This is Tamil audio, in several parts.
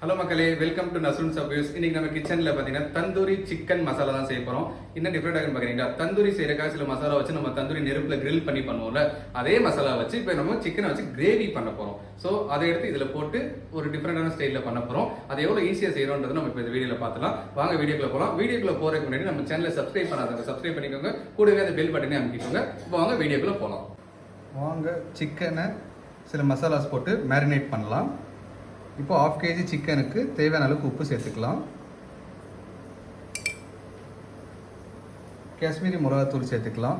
ஹலோ மக்களே. வெல்கம் டு நசுன் சப்யூஸ் இன்னைக்கு நம்ம கிச்சனில் பார்த்தீங்கன்னா தந்தூரி சிக்கன் மசாலா தான் செய்ய போகிறோம் என்ன டிஃபரெண்ட் ஆகும் பார்க்குறீங்களா? தந்தூரி செய்கிறக்காக சில மசாலா வச்சு நம்ம தந்தூரி நெருப்பில் கிரில் பண்ணி பண்ணுவோம்ல அதே மசாலா வச்சு இப்போ நம்ம சிக்கனை வச்சு கிரேவி பண்ண போகிறோம் ஸோ அதை எடுத்து இதில் போட்டு ஒரு டிஃப்ரெண்டான ஸ்டைலில் பண்ண போகிறோம் அதை எவ்வளோ ஈஸியாக செய்கிறோன்றது நம்ம இப்போ இந்த வீடியோவில் பார்த்துலாம் வாங்க வீடியோக்குள்ள போகலாம் வீடியோக்குள்ள போகிறதுக்கு முன்னாடி நம்ம சேனலை சப்ஸ்கிரைப் பண்ணாதவங்க சப்ஸ்கிரைப் பண்ணிக்கோங்க. கூடவே அந்த பெல் பட்டனே அமைக்கிக்கோங்க. இப்போ வாங்க வீடியோக்குள்ளே போகலாம் வாங்க சிக்கனை சில மசாலாஸ் போட்டு மேரினேட் பண்ணலாம். இப்போ ஆஃப் கேஜி சிக்கனுக்கு தேவையான அளவுக்கு உப்பு சேர்த்துக்கலாம். காஷ்மீரி மிளகாத்தூள் சேர்த்துக்கலாம்.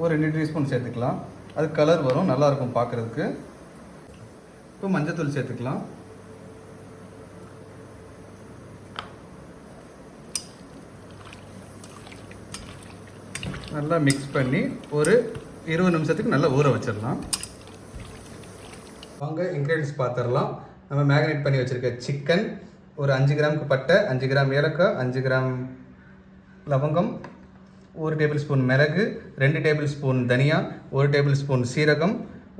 ஒரு ரெண்டு டீஸ்பூன் சேர்த்துக்கலாம். அது கலர் வரும் நல்லாயிருக்கும் பார்க்குறதுக்கு. இப்போ மஞ்சத்தூள் சேர்த்துக்கலாம். நல்லா மிக்ஸ் பண்ணி ஒரு இருபது நிமிஷத்துக்கு நல்லா ஊற வச்சிடலாம். வாங்க இன்க்ரீடியன்ஸ் பார்த்துடலாம். நம்ம மேக்னேட் பண்ணி வச்சுருக்க சிக்கன் ஒரு அஞ்சு கிராமுக்கு பட்டை அஞ்சு கிராம் ஏலக்காய் அஞ்சு கிராம் லவங்கம் ஒரு டேபிள் ஸ்பூன் மிளகு ரெண்டு டேபிள் ஸ்பூன் தனியா ஒரு டேபிள் ஸ்பூன் சீரகம்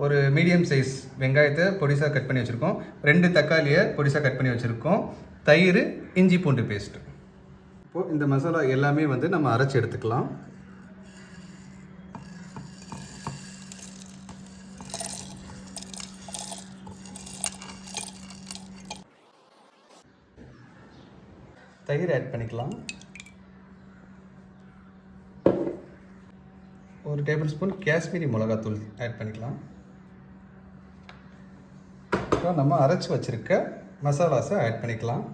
ஒரு மீடியம் சைஸ் வெங்காயத்தை பொடிசாக கட் பண்ணி வச்சுருக்கோம். ரெண்டு தக்காளியை பொடிசாக கட் பண்ணி வச்சுருக்கோம். தயிர் இஞ்சி பூண்டு பேஸ்ட்டு இப்போது இந்த மசாலா எல்லாமே வந்து நம்ம அரைச்சி எடுத்துக்கலாம். தயிர் ஆட் பண்ணிக்கலாம். ஒரு டேபிள் ஸ்பூன் காஷ்மீரி மிளகாத்தூள் ஆட் பண்ணிக்கலாம். இப்போ நம்ம அரைச்சி வச்சிருக்க மசாலாஸை ஆட் பண்ணிக்கலாம்.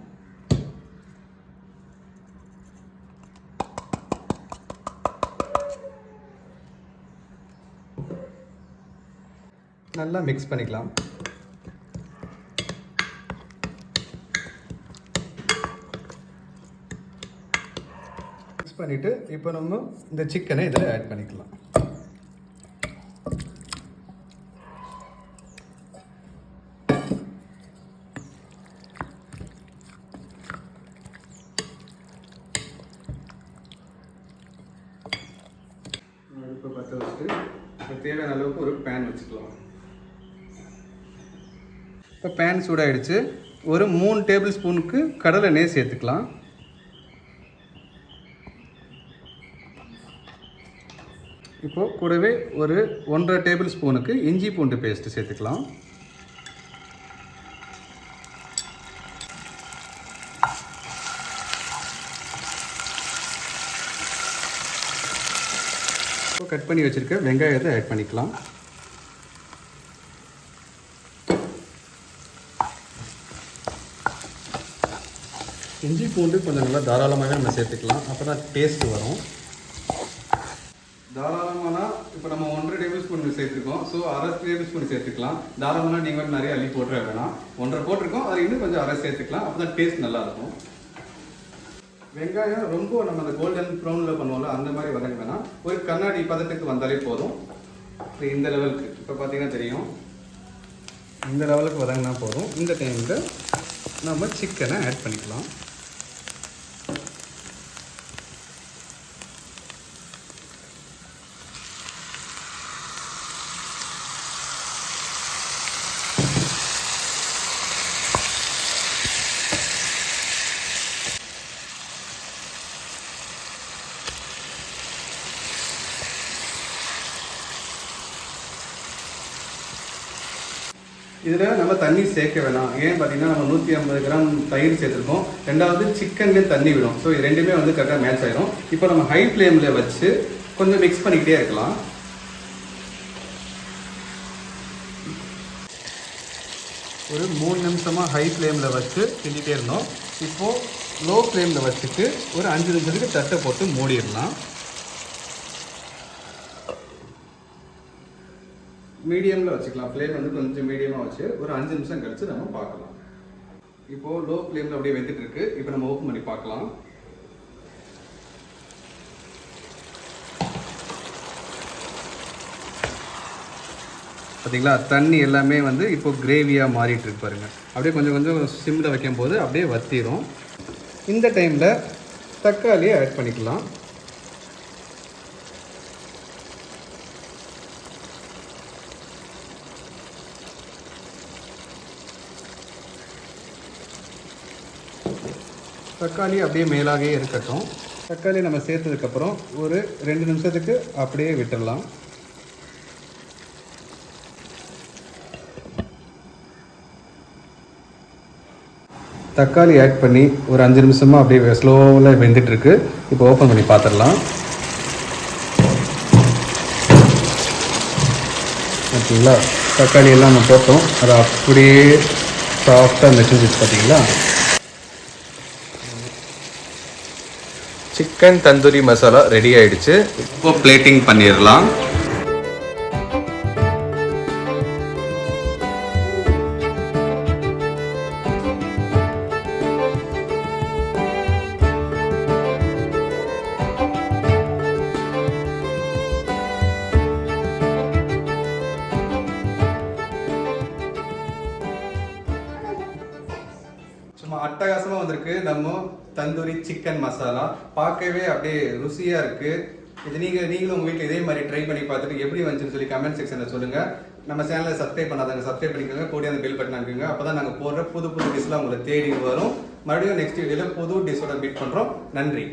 நல்லா மிக்ஸ் பண்ணிக்கலாம். பண்ணிவிட்டு இப்போ நம்ம இந்த சிக்கனை இதில் ஆட் பண்ணிக்கலாம். இப்போ பற்ற வச்சுட்டு இப்போ தேவையான அளவுக்கு ஒரு பேன் வச்சுக்கலாம். இப்போ பேன் சூடாகிடுச்சு ஒரு மூணு டேபிள் ஸ்பூனுக்கு கடலை சேர்த்துக்கலாம். இப்போது கூடவே ஒரு ஒன்றரை டேபிள் ஸ்பூனுக்கு இஞ்சி பூண்டு பேஸ்ட் சேர்த்துக்கலாம். இப்போ கட் பண்ணி வச்சுருக்க வெங்காயத்தை ஆட் பண்ணிக்கலாம். இஞ்சி பூண்டு கொஞ்சம் நல்லா தாராளமாகவே நம்ம சேர்த்துக்கலாம். அப்போ தான் டேஸ்ட்டு வரும். தாராளமானா இப்போ நம்ம ஒன்றரை டேபிள் ஸ்பூன் சேர்த்துருக்கோம். ஸோ அரை டேபிள் ஸ்பூன் சேர்த்துக்கலாம். தாராளமாக நீங்கள் வந்து நிறைய அள்ளி போட்டுற வேணாம். ஒன்றரை போட்டிருக்கோம். அது இன்னும் கொஞ்சம் அரை சேர்த்துக்கலாம். அப்போ தான் டேஸ்ட் நல்லாயிருக்கும் வெங்காயம் ரொம்ப நம்ம அந்த கோல்டன் ப்ரௌனில் பண்ணுவோம்ல அந்த மாதிரி வதங்க வேணாம். ஒரு கண்ணாடி பதத்துக்கு வந்தாலே போதும். இப்போ இந்த லெவலுக்கு இப்போ பார்த்தீங்கன்னா தெரியும். இந்த லெவலுக்கு வதங்கினா போதும். இந்த டைமில் நம்ம சிக்கனை ஆட் பண்ணிக்கலாம். இதில் நம்ம தண்ணி சேர்க்க வேணாம். ஏன் பார்த்தீங்கன்னா நம்ம நூற்றி ஐம்பது கிராம் தயிர் சேர்த்துருக்கோம். ரெண்டாவது சிக்கன்லேயே தண்ணி விடும். ஸோ இது ரெண்டுமே வந்து கரெக்டாக மேட்ச் ஆயிடும் இப்போ நம்ம ஹை ஃப்ளேமில் வச்சு கொஞ்சம் மிக்ஸ் பண்ணிக்கிட்டே இருக்கலாம். ஒரு மூணு நிமிஷமாக ஹை ஃப்ளேமில் வச்சு கிண்டிகிட்டே இருந்தோம். இப்போது லோ ஃப்ளேமில் வச்சுட்டு ஒரு அஞ்சு நிமிஷத்துக்கு தட்டை போட்டு மூடிடலாம். மீடியமில் வச்சுக்கலாம். ஃப்ளேம் வந்து கொஞ்சம் மீடியமாக வச்சு ஒரு அஞ்சு நிமிஷம் கழித்து நம்ம பார்க்கலாம். இப்போது லோ ஃப்ளேமில் அப்படியே வெந்துட்டு இருக்கு. இப்போ நம்ம ஓப்பன் பண்ணி பார்க்கலாம். பார்த்தீங்களா? தண்ணி எல்லாமே வந்து இப்போ கிரேவியாக மாறிட்டு இருக்கு பாருங்க. அப்படியே கொஞ்சம் கொஞ்சம் சிம்மில் வைக்கும் போது அப்படியே வத்திரும். இந்த டைமில் தக்காளியை ஆட் பண்ணிக்கலாம். தக்காளி அப்படியே மேலாகவே இருக்கட்டும். தக்காளி நம்ம சேர்த்ததுக்கப்புறம் ஒரு ரெண்டு நிமிஷத்துக்கு அப்படியே விட்டுடலாம் தக்காளி ஆட் பண்ணி ஒரு அஞ்சு நிமிஷமாக அப்படியே ஸ்லோவில் வெந்துட்டுருக்கு. இப்போ ஓப்பன் பண்ணி பார்த்துடலாம் ஓகேங்களா தக்காளி எல்லாம் நம்ம போட்டோம். அது அப்படியே சாஃப்டாக மெசேஜ் பார்த்தீங்களா சிக்கன் தந்தூரி மசாலா ரெடி ஆயிடுச்சு. இப்போ பிளேட்டிங் பண்ணிடலாம். அட்டகாசமாக வந்திருக்கு. நம்ம தந்தூரி சிக்கன் மசாலா பார்க்கவே அப்படியே ருசியாக இருக்கு. இது நீங்கள் நீங்களும் உங்கள் வீட்டில் இதே மாதிரி ட்ரை பண்ணி பார்த்துட்டு எப்படி வந்துச்சுன்னு சொல்லி கமெண்ட் செக்ஷனில் சொல்லுங்கள் நம்ம சேனலை சப்ஸ்கிரைப் பண்ணாதாங்க சப்ஸ்கிரைப் பண்ணிக்கோங்க. கூடிய அந்த பில் பட்டன் இருக்குங்க அப்போ தான் நாங்கள் போடுற புது புது டிஷ்லாம் உங்களை தேடி வரும். மறுபடியும் நெக்ஸ்ட் வீடியோவில் புது டிஷ்ஷோட மீட் பண்ணுறோம் நன்றி.